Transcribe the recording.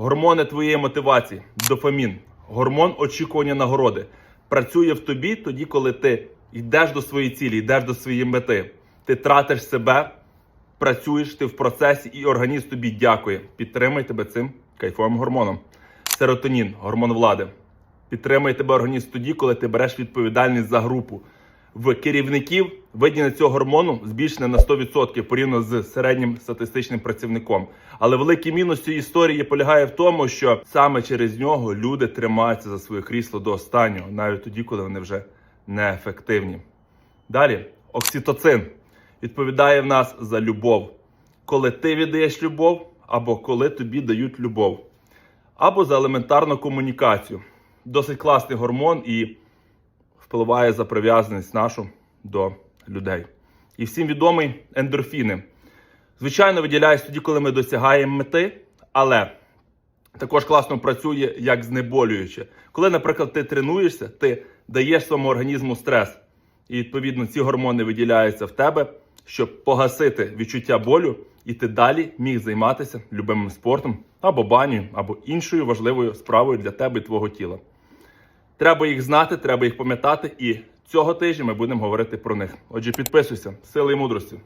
Гормони твоєї мотивації, дофамін, гормон очікування нагороди працює в тобі тоді, коли ти йдеш до своєї цілі, йдеш до своєї мети. Ти тратиш себе, працюєш ти в процесі, і організм тобі дякує. Підтримай тебе цим кайфовим гормоном. Серотонін, гормон влади. Підтримує тебе організм тоді, коли ти береш відповідальність за групу. В керівників виділення цього гормону збільшене на 100% порівняно з середнім статистичним працівником. Але великий мінус цієї історії полягає в тому, що саме через нього люди тримаються за своє крісло до останнього, навіть тоді, коли вони вже неефективні. Далі, окситоцин відповідає в нас за любов. Коли ти віддаєш любов, або коли тобі дають любов, або за елементарну комунікацію. Досить класний гормон і впливає за прив'язаність нашу до людей. І всім відомий ендорфіни. Звичайно, виділяюсь тоді, коли ми досягаємо мети, але також класно працює як знеболююче. Коли, наприклад, ти тренуєшся, ти даєш своєму організму стрес, і відповідно ці гормони виділяються в тебе, щоб погасити відчуття болю, і ти далі міг займатися любимим спортом або баню, або іншою важливою справою для тебе і твого тіла. Треба їх знати, треба їх пам'ятати, і цього тижня ми будемо говорити про них. Отже, підписуйся, сили і мудрості.